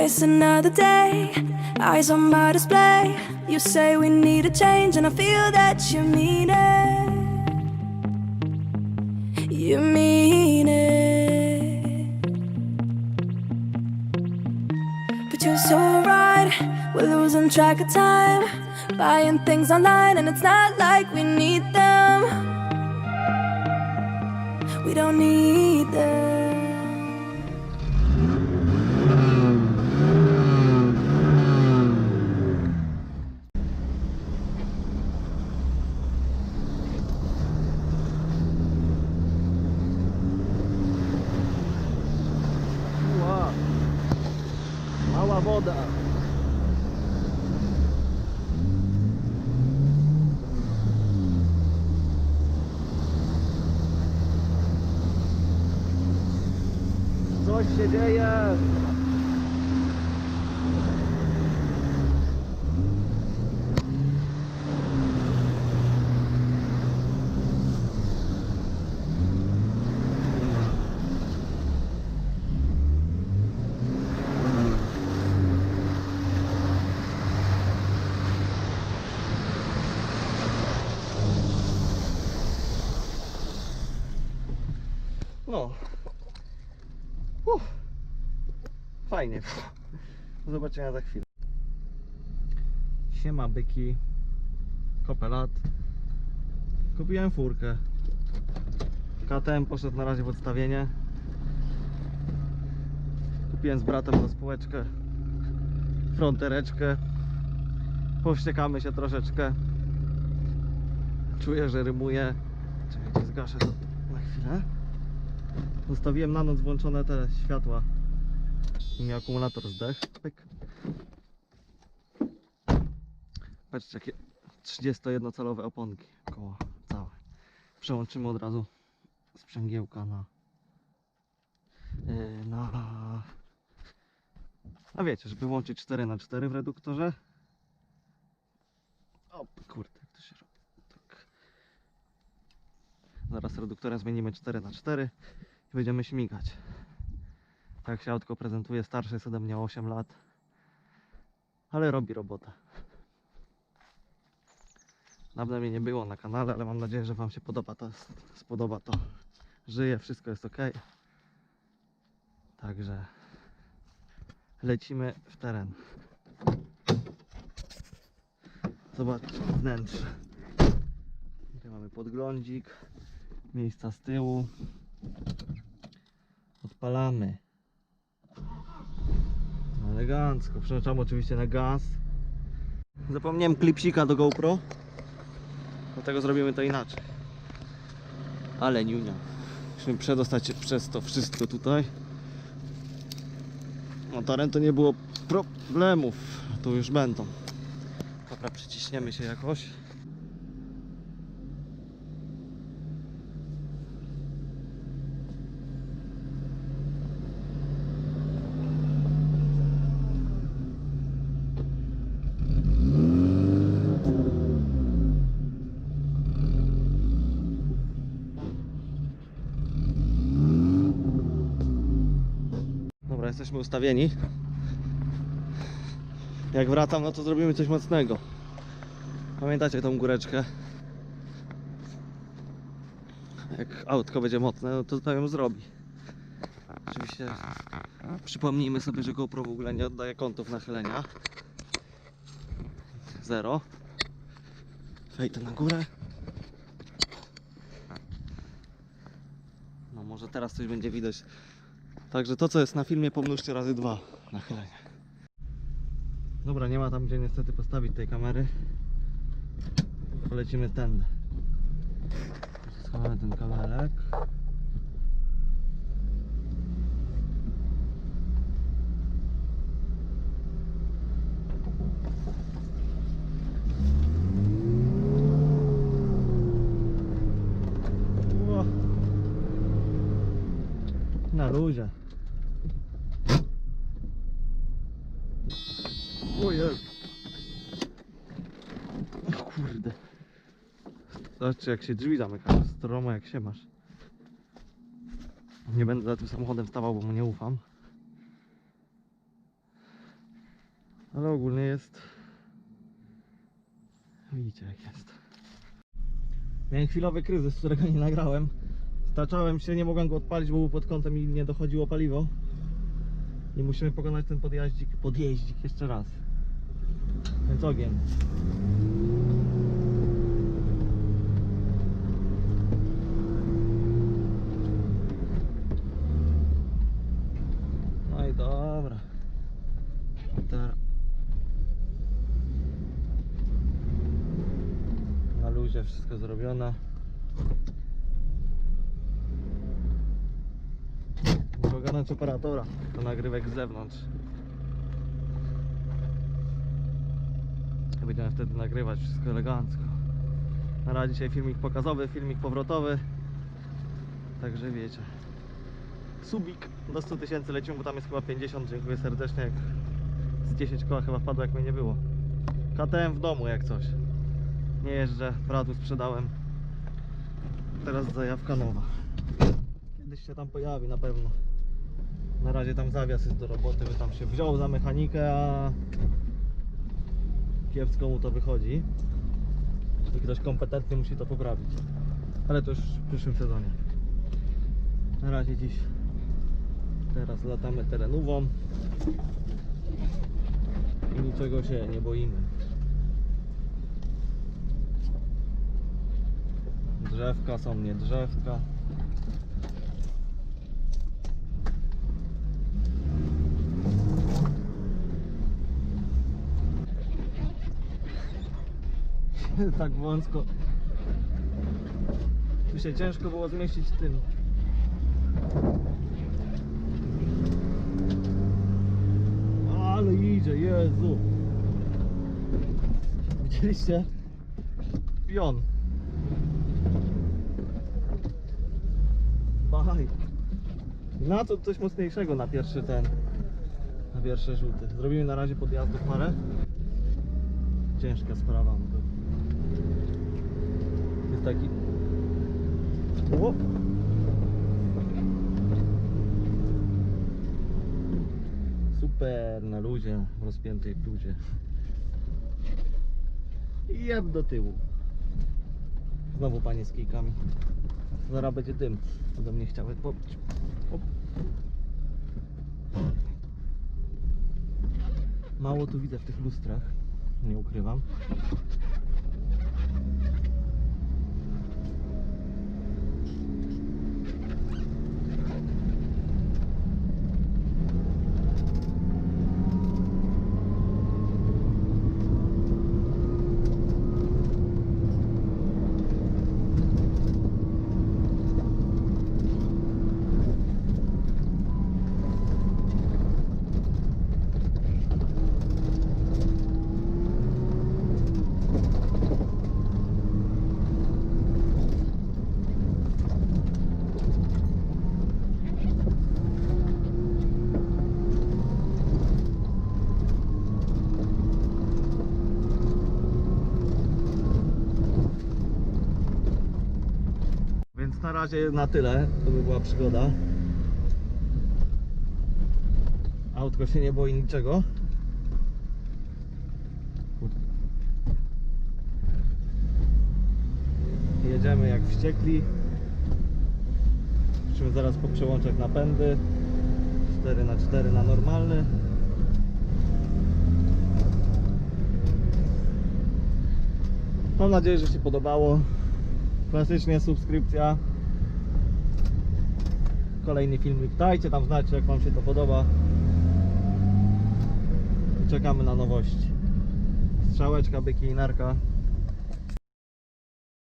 waste another day. Eyes on my display. You say we need a change, and I feel that you mean it. You mean it. But you're so right, we're losing track of time. Buying things online, and it's not like we need them. We don't need them. Woda. Coś się dzieje. No. Uff. Fajnie. Do zobaczenia za chwilę. Siema byki. Kopelat. Kupiłem furkę. KTM poszedł na razie w odstawienie. Kupiłem z bratem za spółeczkę. Frontereczkę. Powściekamy się troszeczkę. Czuję, że rymuje. Czekajcie, zgaszę to na chwilę. Zostawiłem na noc włączone te światła. Mi akumulator zdech. Pyk. Patrzcie jakie 31-calowe oponki koło całe. Przełączymy od razu sprzęgiełka na yy, na a wiecie, żeby włączyć 4 na 4 w reduktorze. O kurde, jak to się robi. Tak. Zaraz reduktorem zmienimy 4 na 4 i będziemy śmigać. Tak się autko prezentuje, starsze jest ode mnie o 8 lat, ale robi robotę. Dawno mnie nie było na kanale, ale mam nadzieję, że Wam się podoba to, spodoba to. Żyje, wszystko jest ok. Także lecimy w teren. Zobaczcie wnętrze. Tutaj mamy podglądzik, miejsca z tyłu. Odpalamy. Elegancko. Przełączam oczywiście na gaz. Zapomniałem klipsika do GoPro. Dlatego zrobimy to inaczej. Ale niunia. Musimy przedostać się przez to wszystko tutaj. Motorem to nie było problemów. Tu już będą. Dobra, przyciśniemy się jakoś. Dobra, jesteśmy ustawieni. Jak wracam, no to zrobimy coś mocnego. Pamiętacie tą góreczkę? Jak autko będzie mocne, no to to ją zrobi. Oczywiście przypomnijmy sobie, że GoPro w ogóle nie oddaje kątów nachylenia. Zero. Wejdę na górę. No może teraz coś będzie widać. Także to co jest na filmie pomnóżcie razy dwa nachylenie. Dobra, nie ma tam gdzie niestety postawić tej kamery. Polecimy tędy. Schowamy ten kabelek. Ło. Na luzie. Ojej. O kurde. Zobaczcie jak się drzwi zamykają. Stromo jak się masz. Nie będę za tym samochodem stawał, bo mu nie ufam. Ale ogólnie jest. Widzicie jak jest. Miałem chwilowy kryzys, którego nie nagrałem. Staczałem się, nie mogłem go odpalić, bo był pod kątem i nie dochodziło paliwo. I musimy pokonać ten podjaździk, podjeździk jeszcze raz. Więc ogień. No i dobra. Teraz. Na luzie wszystko zrobione. Ogarnąć operatora, to nagrywek z zewnątrz. Będziemy wtedy nagrywać wszystko elegancko. Na razie dzisiaj filmik pokazowy, filmik powrotowy. Także wiecie. Subik do 100 tysięcy lecimy, bo tam jest chyba 50. Dziękuję serdecznie. Jak z 10 koła chyba wpadło, jak mnie nie było. KTM w domu jak coś. Nie jeżdżę, bratu sprzedałem. Teraz zajawka nowa. Kiedyś się tam pojawi na pewno. Na razie tam zawias jest do roboty, by tam się wziął za mechanikę, a kiepsko mu to wychodzi. I ktoś kompetentny musi to poprawić. Ale to już w przyszłym sezonie. Na razie dziś teraz latamy terenówą i niczego się nie boimy. Drzewka są nie drzewka. tak wąsko. Tu się ciężko było zmieścić tym. Ale idzie, Jezu. Widzieliście? Pion. Baj. Na to coś mocniejszego na pierwszy ten. Na pierwsze rzuty. Zrobimy na razie podjazdów parę. Ciężka sprawa. Jest taki. Super, na luzie, w rozpiętej bluzie. I jeb do tyłu. Znowu panie z kijkami. Zaraz będzie dym. Ode mnie chciały popić. Op. Mało tu widzę w tych lustrach. Nie ukrywam. Więc na razie na tyle. To by była przygoda. Autko się nie boi niczego. Jedziemy jak wściekli. Musimy zaraz po przełączek napędy. 4 na 4 na normalny. Mam nadzieję, że się podobało. Klasycznie subskrypcja. Kolejny filmik. Dajcie tam znać, jak Wam się to podoba. Czekamy na nowości. Strzałeczka, byki i narka.